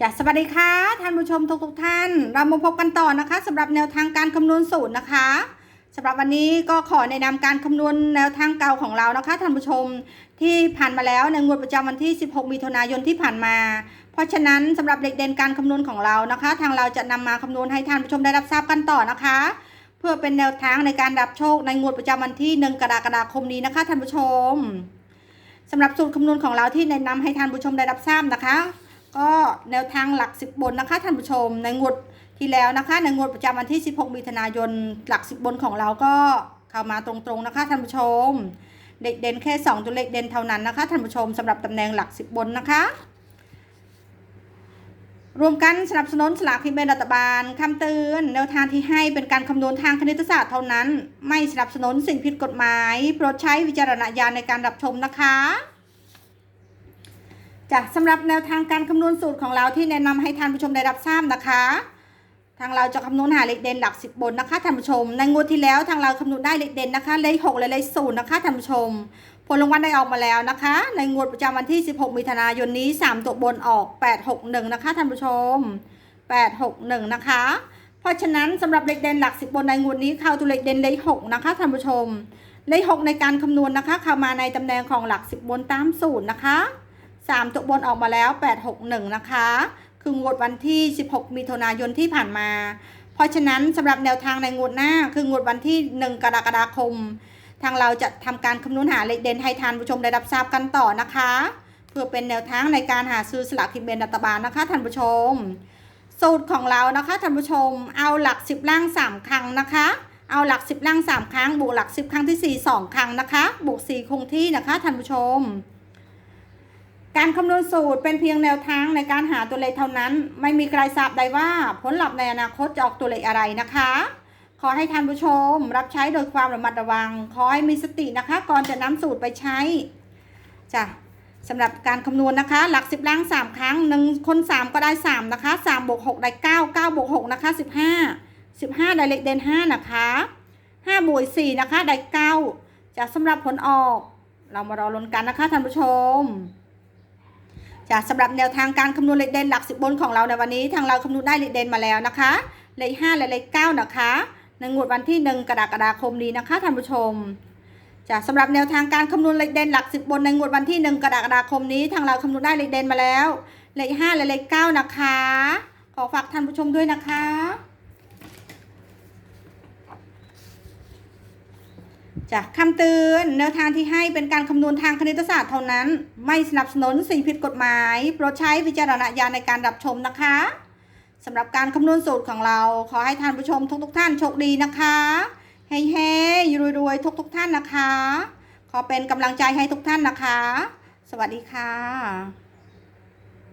จ้ะสวัสดีค่ะท่านผู้ชมทุกทุกท่าน เรามาพบกันต่อนะคะสำหรับแนวทางการคำนวณสูตรนะคะสำหรับวันนี้ก็ขอแนะนำการคำนวณแนวทางเก่าของเรานะคะท่านผู้ชมที่ผ่านมาแล้วในงวดประจำวันที่ 16 มิถุนายนที่ผ่านมา เพราะฉะนั้นสำหรับเด็กเด่นการคำนวณของเรานะคะ ทางเราจะนำมาคำนวณให้ท่านผู้ชมได้รับทราบกันต่อนะคะ เพื่อเป็นแนวทางในการรับโชคในงวดประจำวันที่ 1 กรกฎาคมนี้นะคะท่านผู้ชมสำหรับสูตรคำนวณของเราที่แนะนำให้ท่านผู้ชมได้รับทราบนะคะ ก็แนวทางหลักสิบบนนะคะท่านผู้ชมในงวดที่แล้วนะคะในงวดประจำวันที่ 16 มิถุนายนหลักสิบบนของเราก็เข้ามาตรงๆนะคะท่านผู้ชม เด็กเด่นแค่ 2 ตัวเลขเด่นเท่านั้นนะคะท่านผู้ชมสำหรับตำแหน่งหลักสิบบนนะคะ รวมกันสนับสนุนสลากกินแบ่งรัฐบาลคำเตือนแนวทางที่ให้เป็นการคำนวณทางคณิตศาสตร์เท่านั้น ไม่สนับสนุนสิ่งผิดกฎหมาย โปรดใช้วิจารณญาณในการรับชมนะคะ จ้ะสำหรับแนวทางการคำนวณสูตรของเราที่แนะนำให้ท่านผู้ชมได้รับทราบนะคะ ทางเราจะคำนวณหาเลขเด่นหลักสิบบนนะคะท่านผู้ชม ในงวดที่แล้วทางเราคำนวณได้เลขเด่นนะคะเลขหกและเลขศูนย์นะคะท่านผู้ชม ผลรางวัลได้ออกมาแล้วนะคะ ในงวดประจำวันที่ 16มิถุนายนนี้ 3 ตัวบนออก 861 นะคะท่านผู้ชม 861 นะคะ เพราะฉะนั้นสำหรับเลขเด่นหลักสิบบนในงวดนี้เข้าตัวเลขเด่นเลขหกนะคะท่านผู้ชม เลขหกในการคำนวณนะคะเข้ามาในตำแหน่งของหลักสิบบนตามสูตรนะคะ สามตัวบนออกมาแล้ว 861 นะคะ คืองวดวันที่ 16 มิถุนายนที่ผ่านมา เพราะฉะนั้นสำหรับแนวทางในงวดหน้า คืองวดวันที่ 1 กรกฎาคม ทางเราจะทำการคำนวณหาเลขเด่นให้ทานผู้ชมได้รับทราบกันต่อนะคะ เพื่อเป็นแนวทางในการหาซื้อสลากกินแบ่งรัฐบาลนะคะท่านผู้ชม สูตรของเรานะคะท่านผู้ชม เอาหลัก 10 ล่าง 3 ครั้งนะคะเอาหลัก 10ล่าง 3 ครั้ง บวกหลัก 10 ครั้งที่ 4 2 ครั้งนะคะ บวก 4 คงที่นะคะท่านผู้ชม การคำนวณสูตรเป็นเพียงแนวทางในการหาตัวเลขเท่านั้น ไม่มีใครทราบได้ว่าผลลัพธ์ในอนาคตจะออกตัวเลขอะไรนะคะ ขอให้ท่านผู้ชมรับใช้โดยความระมัดระวัง ขอให้มีสตินะคะ ก่อนจะนำสูตรไปใช้จ้ะสำหรับการคำนวณนะคะ หลักสิบล่างสามครั้งหนึ่งคนสามก็ได้สามนะคะสามบวกหกได้เก้าเก้าบวกหกนะคะสิบห้าสิบห้าได้เลขเด่นห้านะคะห้าบวกสี่นะคะได้เก้าจะสำหรับผลออก เรามารอลุ้นกันนะคะท่านผู้ชม จ้ะสำหรับแนวทางการคำนวณเลขเด่นหลักสิบบนของเราในวันนี้ ทางเราคำนวณได้เลขเด่นมาแล้วนะคะเลขห้าและเลขเก้านะคะในงวดวันที่หนึ่งกรกฎาคมนี้นะคะท่านผู้ชมจ้ะสำหรับแนวทางการคำนวณเลขเด่นหลักสิบบนในงวดวันที่หนึ่งกรกฎาคมนี้ ทางเราคำนวณได้เลขเด่นมาแล้วเลขห้าและเลขเก้านะคะ ขอฝากท่านผู้ชมด้วยนะคะ จ้ะคำเตือนแนวทางที่ให้เป็นการคำนวณทางคณิตศาสตร์เท่านั้น ไม่สนับสนุนสิ่งผิดกฎหมาย โปรดใช้วิจารณญาณในการรับชมนะคะสำหรับการคำนวณสูตรของเรา ขอให้ท่านผู้ชมทุกๆท่านโชคดีนะคะเฮ้เฮ้รวยๆทุกๆท่านนะคะ ขอเป็นกำลังใจให้ทุกท่านนะคะ สวัสดีค่ะ